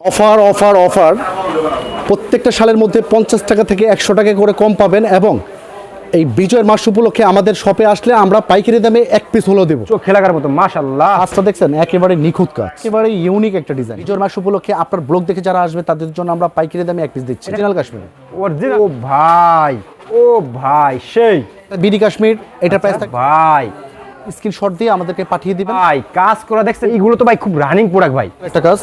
Offer offer offer. প্রত্যেকটা সালের মধ্যে পঞ্চাশ টাকা থেকে একশো টাকা করে কম পাবেন এবং এই বিজয়ের মাস উপলক্ষে আমাদের শপে আসলে আমরা পাইকারি দামে এক পিস হলেও দেবো। চোখ খেলাকার মতো মাশাল্লাহ কাজটা দেখছেন একেবারে নিখুঁত কাজ। একেবারে ইউনিক একটা ডিজাইন বিজয়ের মাস উপলক্ষে আপনার ব্লগ দেখে যারা আসবে তাদের জন্য আমরা পাইকারি দামে এক পিস দিচ্ছি। অরিজিনাল কাশ্মীর। অরিজিনাল ও ভাই ও ভাই সেই। বিডি কাশ্মীর এটা প্রাইস থাকবে ভাই। স্ক্রিনশট দিয়ে আমাদেরকে পাঠিয়ে দিবেন। ভাই কাজ করা দেখছেন এইগুলো তো ভাই খুব রানিং প্রোডাক্ট ভাই। একটা কাজ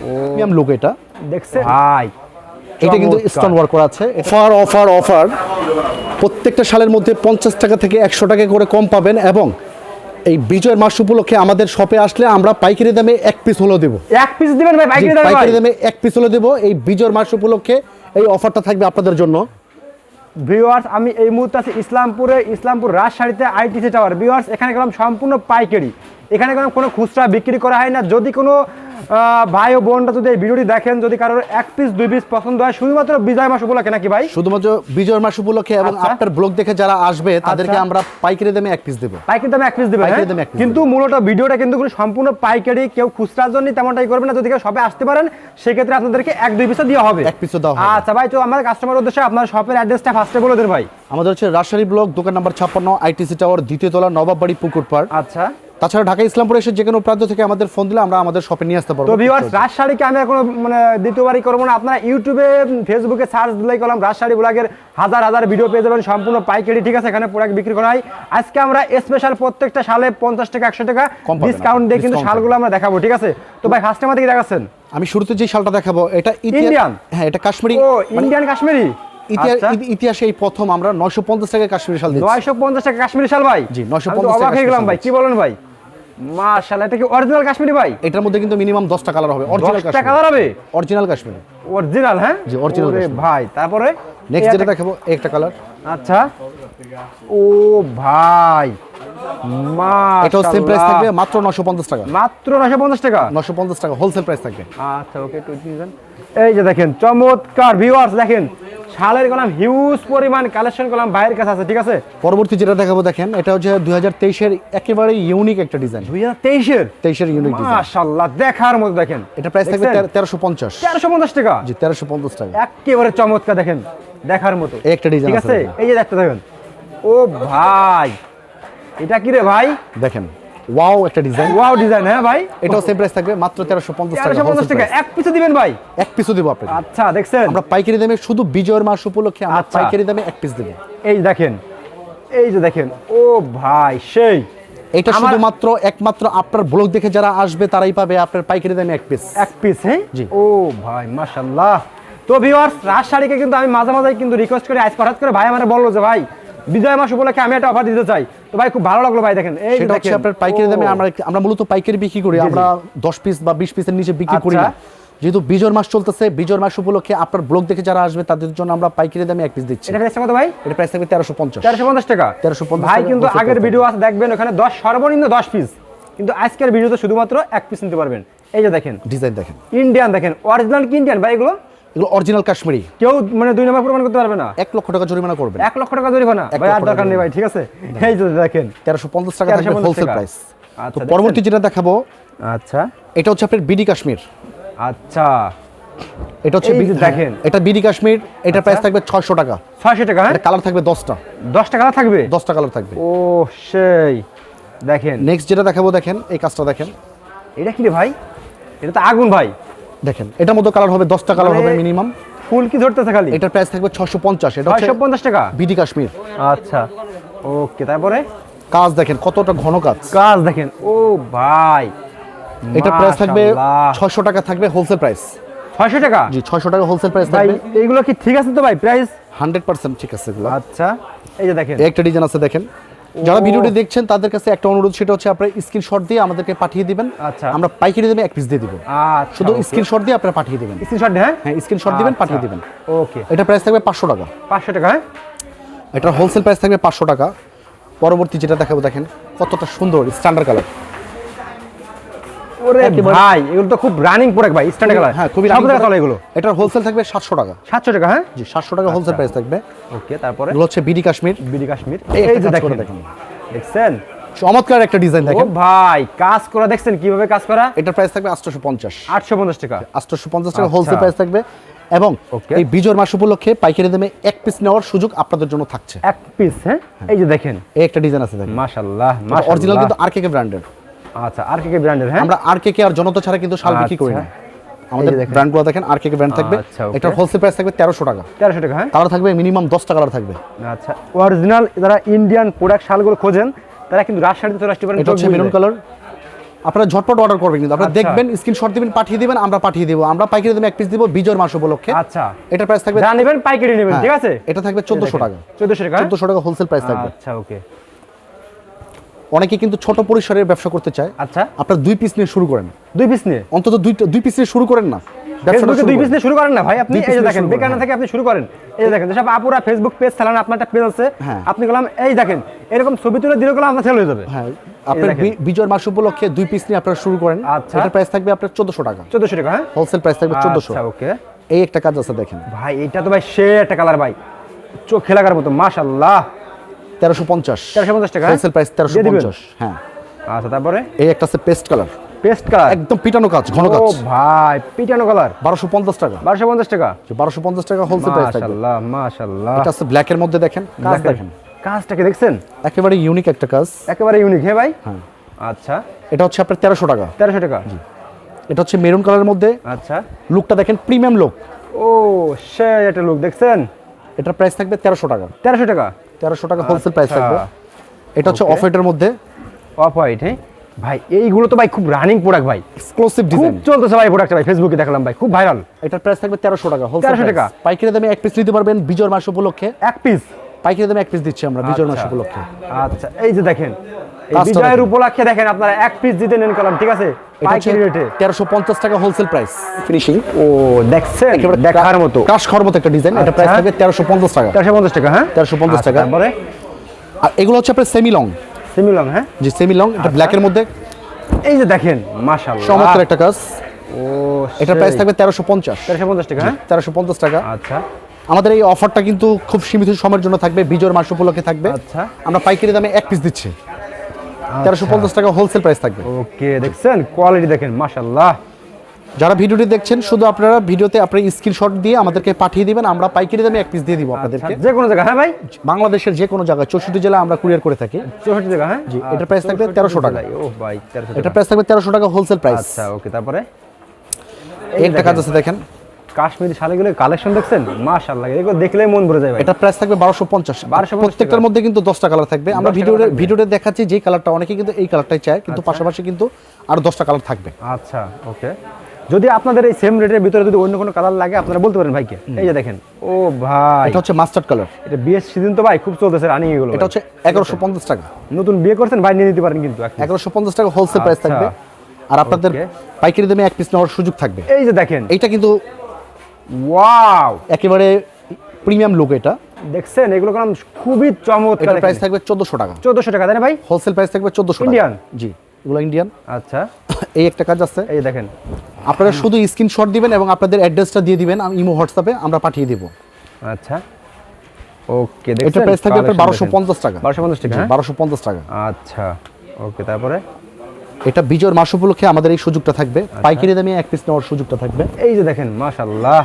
প্রিমিয়াম লুক এটা। দেখছেন? ভাই এটা কিন্তু স্টোন ওয়ার্ক করা আছে। অফার অফার অফার প্রত্যেকটা সালের মধ্যে পঞ্চাশ টাকা থেকে একশো টাকা করে কম পাবেন এবং এই বিজয়ের মাস উপলক্ষে আমাদের শপে আসলে আমরা পাইকারি দামে এক পিস হলেও দেবো। এক পিস দিবেন ভাই পাইকারি দামে পাইকারি দামে এক পিস হলে দেবো। এই বিজয়ের মাস উপলক্ষে এই অফারটা থাকবে আপনাদের জন্য। ভিউয়ার্স আমি এই মুহূর্তে আছি ইসলামপুরে ইসলামপুর রাজশাহীতে আইটিসি টাওয়ার ভিউয়ার্স এখানে গেলাম সম্পূর্ণ পাইকারি। এখানে গেলাম কোনো খুচরা বিক্রি করা হয় না। যদি কোনো ভাই ও বোনরা যদি এই ভিডিওটি দেখেন যদি কারোর এক পিস দুই পিস পছন্দ হয় শুধুমাত্র বিজয় মাস উপলক্ষে নাকি ভাই শুধুমাত্র বিজয়ের মাস উপলক্ষে এবং আচ্ছা। আপনার ব্লগ দেখে যারা আসবে তাদেরকে আচ্ছা। আমরা পাইকারি দামে এক পিস দেবো পাইকারি দামে এক পিস দেবে হ্যাঁ? piece কিন্তু মূলত ভিডিওটা কিন্তু কোনো সম্পূর্ণ পাইকারি কেউ খুচরার জন্য তেমনটাই করবে না যদি কেউ শপে আসতে পারেন সেক্ষেত্রে আপনাদেরকে এক দুই পিসও দেওয়া হবে এক piece ও দেওয়া হবে। আচ্ছা ভাই তো আমাদের কাস্টমার উদ্দেশ্যে আপনার শপের অ্যাড্রেসটা ফার্স্টে বলে দেন ভাই আমাদের হচ্ছে রাজশাহী ব্লক দোকান নাম্বার ছাপ্পান্ন আইটিসি টাওয়ার দ্বিতীয় তলা নবাববাড়ি পুকুর পাড় আচ্ছা তাছাড়া ঢাকা ইসলামপুরে এসে যে কোনো প্রান্ত থেকে আমাদের ফোন দিলে আমরা আমাদের শপে নিয়ে আসতে পারব। তো ভিউয়ার্স রাজশাড়িকে আমি এখন মানে দ্বিতীয়বারই করব না। আপনারা ইউটিউবে ফেসবুকে সার্চ দিলেই করলাম রাজশাড়ি ব্লগের হাজার হাজার ভিডিও পেয়ে যাবেন। সম্পূর্ণ পাইকারি ঠিক আছে? এখানে প্রোডাক্ট বিক্রি করা হয়। আজকে আমরা স্পেশাল প্রত্যেকটা সালে পঞ্চাশ টাকা একশো টাকা ডিসকাউন্ট দিয়ে কিন্তু শালগুলো আমরা দেখাবো ঠিক আছে? তো ভাই ফার্স্ট টাইম দেখাচ্ছেন? আমি শুরুতে যে শালটা দেখাবো এটা ইন্ডিয়ান হ্যাঁ এটা কাশ্মীরি ও ইন্ডিয়ান কাশ্মীরি? ইতিহাস- আচ্ছা। ইতি- ইতিহাসে এই প্রথম আমরা নয়শো পঞ্চাশ টাকা কাশ্মীরি শাল নয়শো পঞ্চাশ টাকা কাশ্মীরি শাল ভাই? জি, 950 আমি তো টাকা কাশ্মীরি ভাই। কি বলেন ভাই? মাশাআল্লাহ এটা কি অরিজিনাল কাশ্মীরি ভাই? এটার মধ্যে কিন্তু মিনিমাম দশটা কালার হবে। অরিজিনাল দশটা কালার হবে? অরিজিনাল কাশ্মীরি। অরিজিনাল হ্যাঁ? জি, ওরে ভাই তারপরে? নেক্সট যেটা দেখাবো একটা কালার আচ্ছা। ও ভাই এটাও সেম প্রাইস। থাকবে মাত্র নশো পঞ্চাশ টাকা। মাত্র নশো পঞ্চাশ টাকা? নশো পঞ্চাশ টাকা হোলসেল প্রাইস থাকবে। আচ্ছা ওকে একটু এই যে দেখেন চমৎকার ভিউয়ার্স দেখেন। শালের কলাম হিউজ পরিমাণ কালেকশন করলাম বাইরের কাছে আছে ঠিক আছে? পরবর্তী যেটা দেখাবো দেখেন এটা হচ্ছে দুই হাজার তেইশের একেবারে ইউনিক একটা ডিজাইন দুই হাজার তেইশের? তেইশের ইউনিক ডিজাইন মাশাল্লাহ দেখার মতো দেখেন। এটা প্রাইস থাকবে তেরোশো পঞ্চাশ। তেরোশো পঞ্চাশ টাকা? জি তেরোশো পঞ্চাশ টাকা। একেবারে চমৎকার দেখেন দেখার মতো। একটা ডিজাইন ঠিক আছে এই যে দেখতে দেখেন ও ভাই এটা কি রে ভাই? দেখেন। ওয়াও একটা ডিজাইন ওয়াও ডিজাইন হ্যাঁ ভাই। এটাও সেম প্রাইস থাকবে মাত্র তেরোশো পঞ্চাশ টাকা তেরোশো পঞ্চাশ wholesale টাকা। এক পিছু দিবেন ভাই? এক পিসও দেবো আপনাকে। আচ্ছা দেখছেন? আমরা পাইকারি দামে শুধু বিজয়ের মাস উপলক্ষে আমরা আচ্ছা। পাইকারি দামে এক পিস দেবো। এই দেখেন এই যে দেখেন ও ভাই সেই। এটা শুধুমাত্র একমাত্র আপনার ব্লগ দেখে যারা আসবে তারাই পাবে আপনার পাইকারি দামে এক পিস এক পিস হ্যাঁ? জি। ও ভাই মাশাল্লাহ তো ভিউয়ার্স রাজশাড়িকে কিন্তু আমি মাঝে মাঝে কিন্তু রিকোয়েস্ট করি আজ হঠাৎ করে ভাই আমার বলল যে ভাই বিজয় মাস উপলক্ষে আমি একটা অফার দিতে চাই। তো ভাই খুব ভালো লাগল ভাই দেখেন। এই সেটা হচ্ছে আপনার পাইকারি দামে আমরা আমরা মূলত পাইকারি বিক্রি করি। আমরা দশ পিস বা বিশ পিসের নিচে বিক্রি করি না। আচ্ছা। যেহেতু বিজয়ের মাস চলতেছে বিজয়ের মাস উপলক্ষে আপনার ব্লগ দেখে যারা আসবে তাদের জন্য আমরা পাইকারি দামে এক পিস দিচ্ছি। এটা প্রাইস কত ভাই? এটা প্রাইস থাকবে তেরোশো পঞ্চাশ। তেরোশো পঞ্চাশ টাকা? 1350 ভাই কিন্তু আগের ভিডিও আছে দেখবেন ওখানে দশ সর্বনিম্ন দশ পিস কিন্তু আজকের ভিডিওতে শুধুমাত্র এক পিস নিতে পারবেন। এই যে দেখেন। ডিজাইন দেখেন। ইন্ডিয়ান দেখেন। অরিজিনাল কি ইন্ডিয়ান ভাই এগুলো? এগুলো অরিজিনাল কাশ্মীরি। কেউ মানে দুই নম্বর প্রমাণ করতে পারবে না। এক লক্ষ টাকা জরিমানা করবেন। এক লক্ষ টাকা জরিমানা। ভাই আর দরকার নেই ভাই ঠিক আছে? এই যে দেখেন। তেরোশো পঞ্চাশ টাকা থাকবে হোলসেল প্রাইস আচ্ছা, তো পরবর্তী যেটা দেখাবো আচ্ছা। এটা হচ্ছে আপনার বিডি কাশ্মীর। আচ্ছা। এটা হচ্ছে দেখেন। এটা বিডি কাশ্মীর এটা প্রাইস থাকবে ছয়শো টাকা। ছয়শো টাকা হ্যাঁ? কালার থাকবে দশটা। দশ টাকা থাকবে? দশটা কালার থাকবে। ও সেই। দেখেন। নেক্সট যেটা দেখাবো দেখেন এই কাজটা দেখেন। এটা কি রে ভাই? এটা তো আগুন ভাই। দেখেন এটার মতো কালার হবে দশটা কালার মানে- হবে মিনিমাম ফুল কি ধরতেছে খালি? এটার প্রাইস থাকবে ছশো পঞ্চাশ এটা ছয়শো পঞ্চাশ টাকা? বিডি কাশ্মীর আচ্ছা ওকে তারপরে? কাজ দেখেন কতটা ঘন কাজ। কাজ দেখেন ও ভাই। এটা প্রাইস থাকবে। ছয়শো টাকা থাকবে হোলসেল প্রাইস ছয়শো টাকা? জি ছয়শো টাকা হোলসেল প্রাইস থাকবে। এইগুলো কি ঠিক আছে তো ভাই প্রাইস হান্ড্রেড পার্সেন্ট ঠিক আছে এগুলো। আচ্ছা এই যে দেখেন। একটা ডিজাইন আছে দেখেন। যারা ভিডিওটি দেখছেন তাদের কাছে একটা অনুরোধ সেটা হচ্ছে আপনারা স্ক্রিনশট দিয়ে আমাদেরকে পাঠিয়ে দিবেন। আচ্ছা। আমরা পাইকারি দামে এক পিস দিয়ে দিব। আচ্ছা শুধু স্ক্রিনশট দিয়ে আপনারা পাঠিয়ে দিবেন। স্ক্রিনশট হ্যাঁ? হ্যাঁ স্ক্রিনশট দিবেন পাঠিয়ে দিবেন। ওকে এটা প্রাইস থাকবে পাঁচশো টাকা। পাঁচশো টাকা হ্যাঁ? এটা হোলসেল প্রাইস থাকবে পাঁচশো টাকা। পরবর্তী যেটা দেখাবো দেখেন কতটা সুন্দর স্ট্যান্ডার্ড কালার ওরে ভাই এগুলো তো খুব রানিং প্রোডাক্ট ভাই স্ট্যান্ডার্ড কালার হ্যাঁ খুবই এগুলো। এটার হোলসেল থাকবে টাকা। টাকা হ্যাঁ? জি সাতশো টাকা হোলসেল প্রাইস থাকবে। ওকে তারপরে? এগুলো হচ্ছে বিডি কাশ্মীর বিডি কাশ্মীর এই এই যে দেখেন। দেখেন। দেখছেন? চমৎকার একটা ডিজাইন দেখেন। ভাই কাজ করা দেখছেন কীভাবে কাজ করা? এটার প্রাইস থাকবে আটশোশো পঞ্চাশ আটশো পঞ্চাশ টাকা। আটশোশো পঞ্চাশ টাকা আচ্ছা। হোলসেল প্রাইস থাকবে। এবং. এই বিজয়ের মাস উপলক্ষে পাইকারি দামে এক পিস নেওয়ার সুযোগ আপনাদের জন্য থাকছে। এক পিস হ্যাঁ? এই যে দেখেন। এই একটা ডিজাইন আছে দেখেন। অরিজিনাল কিন্তু আর কে ব্র্যান্ডের আচ্ছা আর কি কি ব্র্যান্ডের হ্যাঁ? আমরা আর কে কে আর জনতা ছাড়া কিন্তু শাল বিক্রি করি না। আচ্ছা। আমাদের। ব্র্যান্ডগুলো দেখেন। আর কে ব্র্যান্ড থাকবে। আচ্ছা, হোলসেল প্রাইস থাকবে তেরোশো টাকা। তেরোশো টাকা হ্যাঁ? কালার থাকবে মিনিমাম দশটা কালার থাকবে। আচ্ছা অরিজিনাল যারা ইন্ডিয়ান প্রোডাক্ট শালগুলো খোঁজেন তারা কিন্তু রাজশাহীতে চলে আসতে পারেন এটা হচ্ছে মেরুন কালার আপনারা ঝটপট অর্ডার করবেন কিন্তু। আপনারা আচ্ছা। দেখবেন স্ক্রিনশট দিবেন পাঠিয়ে দিবেন আমরা পাঠিয়ে দেবো। আমরা পাইকারি দামে এক পিস দিব বিজয়ের মাস উপলক্ষে। আচ্ছা। এটার প্রাইস থাকবে যা নেবেন পাইকারি নেবেন হ্যাঁ, ঠিক আছে? এটা থাকবে চোদ্দশো টাকা। চোদ্দশো টাকা হ্যাঁ? চোদ্দশো টাকা হোলসেল প্রাইস থাকবে। আচ্ছা ওকে অনেকে কিন্তু ছোট পরিসরের ব্যবসা করতে চায়। আচ্ছা। আপনার দুই পিস নিয়ে শুরু করেন। দুই পিস নিয়ে? অন্তত দুই পিস নিয়ে শুরু করেন না। ফেসবুকে দুই। পিস নিয়ে শুরু করেন না ভাই? আপনি এই যে দেখেন বেকার থেকে আপনি শুরু করেন। এই যে দেখেন যেসব আপুরা ফেসবুক পেজ চালান আপনার একটা পেজ আছে। হ্যাঁ। আপনি গেলাম এই দেখেন এরকম ছবি তুলে দিলে গেলাম আপনার সেল হয়ে যাবে। হ্যাঁ আপনার দেখেন। মাস উপলক্ষে দুই পিস নিয়ে আপনারা শুরু করেন। আচ্ছা। এটার প্রাইস থাকবে আপনার চোদ্দশো টাকা। টাকা হ্যাঁ? হোলসেল প্রাইস থাকবে আচ্ছা ওকে। এই একটা কাজ আছে দেখেন। ভাই এটা তো ভাই সে একটা কালার ভাই। চোখে লাগার মতো মাশাল্লাহ তেরোশো পঞ্চাশ। তেরোশো পঞ্চাশ টাকা হোলসেল প্রাইস তেরোশো পঞ্চাশ হ্যাঁ। আচ্ছা তারপরে? এই একটা আছে পেস্ট কালার পেস্ট কালার একদম পিটানো কাজ ঘন কাজ। ও ভাই পিটানো কালার বারোশো পঞ্চাশ টাকা। বারোশো পঞ্চাশ টাকা? বারোশো পঞ্চাশ টাকা হোলসেল প্রাইস থাকবে। মাশাল্লাহ মাশাল্লাহ। এটা আছে ব্ল্যাকের মধ্যে দেখেন কাজ দেখেন। কাজটাকে দেখছেন? একেবারে ইউনিক একটা কাজ। একেবারে ইউনিক হ্যাঁ ভাই? হ্যাঁ। আচ্ছা। এটা হচ্ছে আপনার তেরোশো টাকা। তেরোশো টাকা? এটা হচ্ছে মেরুন কালারের মধ্যে। আচ্ছা। লুকটা দেখেন প্রিমিয়াম লুক ও সে একটা লুক দেখছেন? এটার প্রাইস থাকবে তেরোশো টাকা। তেরোশো টাকা? তেরোশো টাকা হোলসেল প্রাইস আচ্ছা। থাকবে। এটা হচ্ছে অফ হোয়াইটের মধ্যে। অফ হোয়াইট হ্যাঁ? ভাই এইগুলো তো ভাই খুব রানিং প্রোডাক্ট ভাই। এক্সক্লুসিভ ডিজাইন খুব চলতেছে ভাই প্রোডাক্ট ভাই ফেসবুকে দেখলাম ভাই খুব ভাইরাল এটার প্রাইস থাকবে 1300 টাকা হোলসেল 1300 টাকা। পাইকারি দামে এক পিস নিতে পারবেন বিজয় মাস উপলক্ষে। এক পিস পাইকারি দামে এক পিস দিচ্ছি আমরা বিজয় মাস আচ্ছা। উপলক্ষে। আচ্ছা এই যে দেখেন বিজয়ের উপলক্ষে দেখেন আপনারা এক পিস দিতে নেন কলাম ঠিক আছে? পাইকারি রেটে। তেরোশো পঞ্চাশ টাকা হোলসেল প্রাইস ফিনিশিং ও দেখছেন? দেখার মতো। ক্রাশ খাওয়ার মতো একটা ডিজাইন এটা প্রাইস আচ্ছা। থাকবে তেরোশো পঞ্চাশ টাকা। তেরোশো পঞ্চাশ টাকা হ্যাঁ? 1350 টাকা। তারপরে? আর এগুলো হচ্ছে আপনার সেমি লং সিমিলং হ্যাঁ? যে সেমি লং এটা ব্ল্যাকের মধ্যে। এই যে দেখেন মাশাআল্লাহ। চমৎকার একটা কাজ। ও এটার প্রাইস থাকবে তেরোশো পঞ্চাশ। তেরোশো পঞ্চাশ টাকা হ্যাঁ? তেরোশো পঞ্চাশ টাকা। আচ্ছা। আমাদের এই অফারটা কিন্তু খুব সীমিত সময়ের জন্য থাকবে বিজয়ের মাস উপলক্ষে থাকবে। আচ্ছা। আমরা পাইকারি দামে এক পিস দিচ্ছি। তেরোশো পঞ্চাশ টাকা হোলসেল প্রাইস থাকবে। ওকে দেখছেন? কোয়ালিটি দেখেন মাশাআল্লাহ। যারা ভিডিওটি দেখছেন শুধু আপনারা ভিডিওতে আপনার স্ক্রিনশট দিয়ে আমাদেরকে পাঠিয়ে দিবেন আমরা পাইকারি দামে এক পিস দিয়ে দিব আপনাদেরকে। যে কোনো জায়গা হ্যাঁ ভাই? বাংলাদেশের যে কোনো জায়গায় চৌষট্টি জেলা আমরা কুরিয়ার করে থাকি। চৌষট্টি জায়গা হ্যাঁ? জি, এটার price থাকবে 1300 টাকা। ও ভাই তেরোশো এটা প্রাইস থাকবে তেরোশো টাকা হোলসেল প্রাইস আচ্ছা ওকে তারপরে? একটা কাজ আছে দেখেন। কাশ্মীরি শাড়িগুলোর কালেকশন দেখছেন? মাশাআল্লাহ এগুলো দেখলেই মন ভরে যায় ভাই এটা প্রাইস থাকবে বারোশো পঞ্চাশ। 1250 প্রত্যেকটার মধ্যে কিন্তু দশটা কালার থাকবে। আমরা 10টা ভিডিওতে ভিডিওতে দেখাচ্ছি যে কালারটা অনেকে কিন্তু এই কালারটাই চায় কিন্তু পাশাপাশি কিন্তু আরও দশটা কালার থাকবে। আচ্ছা ওকে যদি আপনাদের এই সেম রেটের ভিতরে যদি অন্য কোনো কালার লাগে আপনারা বলতে পারেন ভাইকে। এই যে দেখেন ও ভাই। এটা হচ্ছে মাস্টার্ড কালার এটা বিয়ের সিজন তো ভাই খুব চলতেছে রানিং এগুলো এটা হচ্ছে এগারোশো পঞ্চাশ টাকা। নতুন বিয়ে করছেন ভাই নিয়ে নিতে পারেন কিন্তু এক piece। এগারোশো পঞ্চাশ টাকা হোলসেল প্রাইস আচ্ছা। থাকবে। আর আপনাদের. পাইকারি দামে এক পিস নেওয়ার সুযোগ থাকবে। এই যে দেখেন। এইটা কিন্তু ওয়াও একেবারে প্রিমিয়াম লুক এটা। দেখছেন এগুলো কোন খুবই চমৎকার এটার প্রাইস থাকবে চোদ্দশো টাকা। চোদ্দশো টাকা তাই না ভাই? হোলসেল প্রাইস থাকবে চোদ্দশো Indian? জি এগুলো ইন্ডিয়ান আচ্ছা। এই একটা কাজ আছে। এই দেখেন। আপনারা শুধু স্ক্রিনশট দিবেন এবং আপনাদের অ্যাড্রেসটা দিয়ে দিবেন আমি ইমো হোয়াটসঅ্যাপে আমরা পাঠিয়ে দিব। আচ্ছা। ওকে এটা প্রাইস থাকবে আপনার বারোশো পঞ্চাশ টাকা। বারোশো পঞ্চাশ টাকা হ্যাঁ? বারোশো পঞ্চাশ টাকা। আচ্ছা ওকে তারপরে? এটা বিজয়ের মাস উপলক্ষে আমাদের এই সুযোগটা থাকবে। আচ্ছা। পাইকারি দামে এক পিস নেওয়ার সুযোগটা থাকবে। এই যে দেখেন মাশাল্লাহ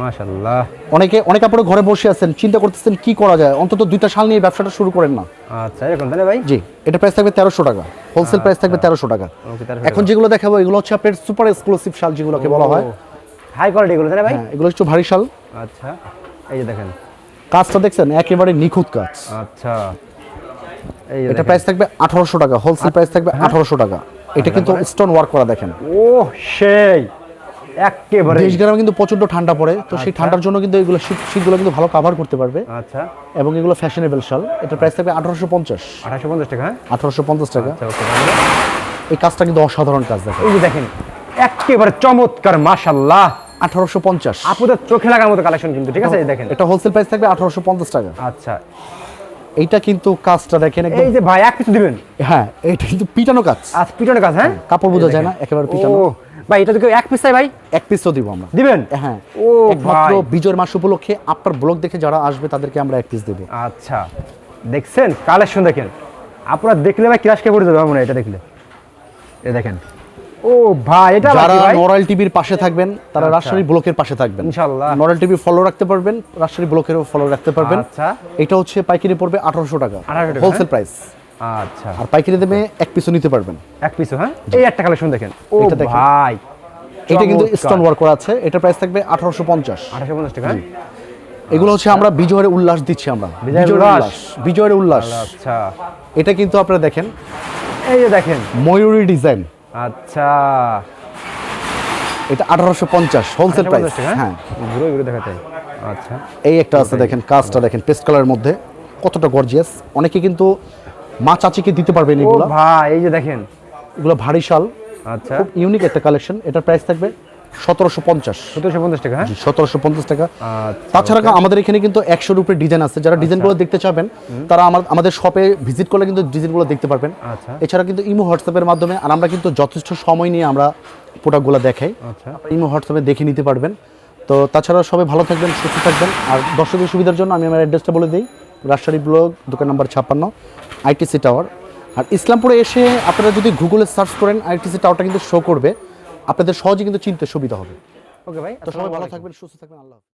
মাশাল্লাহ অনেকে অনেক আপনারা ঘরে বসে আছেন চিন্তা করতেছেন কি করা যায়? অন্তত দুইটা সাল নিয়ে ব্যবসাটা শুরু করেন না। আচ্ছা এরকম না ভাই? জি এটা প্রাইস থাকবে তেরোশো টাকা। হোলসেল প্রাইস থাকবে তেরোশো টাকা। এখন যেগুলো দেখাবো এগুলো হচ্ছে আপনার সুপার এক্সক্লুসিভ শাল যেগুলোকে বলা হয়। হাই কোয়ালিটি এগুলো তাই ভাই? হ্যাঁ এগুলো একটু ভারী শাল। আচ্ছা এই যে দেখেন। কাজটা দেখছেন? একেবারে নিখুঁত কাজ। আচ্ছা। এটা প্রাইস থাকবে আঠারোশো টাকা হোলসেল প্রাইস থাকবে আঠারোশো টাকা। এটা কিন্তু স্টোন ওয়ার্ক করা দেখেন। ও সেই। একেবারে। দেশ গ্রামে কিন্তু প্রচণ্ড ঠান্ডা পড়ে তো সেই আচ্ছা। ঠান্ডার জন্য কিন্তু এগুলো শীত শীতগুলো কিন্তু ভালো কাভার করতে পারবে। আচ্ছা। এবং এগুলো ফ্যাশনেবল শাল। এটা প্রাইস থাকবে আঠারোশো পঞ্চাশ। আঠাশো পঞ্চাশ টাকা হ্যাঁ? আঠারোশো পঞ্চাশ টাকা। আচ্ছা এই কাজটা কিন্তু অসাধারণ কাজ দেখেন। এই যে দেখেন একেবারে চমৎকার আঠারোশো পঞ্চাশ। আপুদের চোখে লাগার মতো কালেকশন কিন্তু ঠিক আছে? এই দেখেন। এটা হোলসেল প্রাইস থাকবে আঠারোশো পঞ্চাশ টাকা। আচ্ছা। এইটা কিন্তু কাজটা দেখেন একদম এই যে ভাই এক কিছু দিবেন? হ্যাঁ এটা কিন্তু পিটানো কাজ। আচ্ছা পিটনের কাজ হ্যাঁ? কাপড় বোঝা যায় না একেবারে পিটানো। ও ভাই এটা তো এক পিস চাই ভাই? এক পিস পিসও দিব আমরা। দিবেন? হ্যাঁ ও একমাত্র বিজয়ের মাস উপলক্ষে আপনার ব্লগ দেখে যারা আসবে তাদেরকে আমরা এক পিস দেবো। আচ্ছা দেখছেন? কালেকশন দেখেন। আপনারা দেখলে ভাই ক্রাশ কে পড়ে যাবে মনে এটা দেখলে। এ দেখেন। ও ভাই এটা যারা নরাল টিভির পাশে থাকবেন তারা আচ্ছা। রাজশাহী ব্লকের পাশে থাকবেন। ইনশাআল্লাহ। নরাল টিভি ফলো রাখতে পারবেন রাজশাহী ব্লকেরও ফলো রাখতে পারবেন। আচ্ছা। এটা হচ্ছে পাইকারি পড়বে আঠারোশো টাকা। 1800 টাকা, হোলসেল হ্যাঁ? প্রাইস আচ্ছা। আর পাইকারি দামে এক পিসও নিতে পারবেন। এক পিস হ্যাঁ? এই একটা কালেকশন দেখেন। ও এটা দেখেন। ভাই এটা কিন্তু স্টোন ওয়ার্ক করা আছে। এটা প্রাইস থাকবে আঠারোশো পঞ্চাশ। আঠাশো পঞ্চাশ টাকা হ্যাঁ? এগুলো হচ্ছে আমরা বিজয়ের উল্লাস দিচ্ছি আমরা। বিজয়ের। উল্লাস। বিজয়ের উল্লাস। আচ্ছা। এটা কিন্তু আপনারা দেখেন। এই যে দেখেন। ময়ূরী ডিজাইন আচ্ছা। এটা আঠারোশো পঞ্চাশ হোলসেল প্রাইস 1850 হ্যাঁ। ঘুরে ঘুরে দেখাতে। আচ্ছা। এই একটা আছে দেখেন কাজটা দেখেন পেস্ট কালারের মধ্যে। কতটা গর্জিয়াস অনেকে কিন্তু মা চাচিকে দিতে পারবেন এগুলো। ভাই এই যে দেখেন। এগুলো ভারী শাল। আচ্ছা। খুব ইউনিক একটা কালেকশন এটার প্রাইস থাকবে সতেরোশো পঞ্চাশ। সতেরোশো পঞ্চাশ টাকা হ্যাঁ? সতেরোশো পঞ্চাশ টাকা। আচ্ছা তাছাড়া আমাদের এখানে কিন্তু একশোর উপরে ডিজাইন আছে। যারা ডিজাইনগুলো দেখতে চাবেন তারা আমাদের শপে ভিজিট করলে কিন্তু ডিজাইনগুলো দেখতে পারবেন। আচ্ছা। এছাড়া কিন্তু ইমো হোয়াটসঅ্যাপের মাধ্যমে আর আমরা কিন্তু যথেষ্ট সময় নিয়ে আমরা প্রোডাক্টগুলো দেখাই। আচ্ছা। ইমো হোয়াটসঅ্যাপে দেখে নিতে পারবেন। তো তাছাড়া সবাই ভালো থাকবেন সুস্থ থাকবেন। আর দর্শকের সুবিধার জন্য আমি আমার অ্যাড্রেসটা বলে দিই। রাজশাহী ব্লক দোকান নাম্বার ছাপ্পান্ন আইটিসি টাওয়ার। আর ইসলামপুরে এসে আপনারা যদি গুগলে সার্চ করেন আইটিসি টাওয়ারটা কিন্তু শো করবে। আপনাদের সহজে কিন্তু চিনতে সুবিধা হবে ওকে ভাই তো সবাই ভালো থাকবেন সুস্থ থাকবেন আল্লাহ।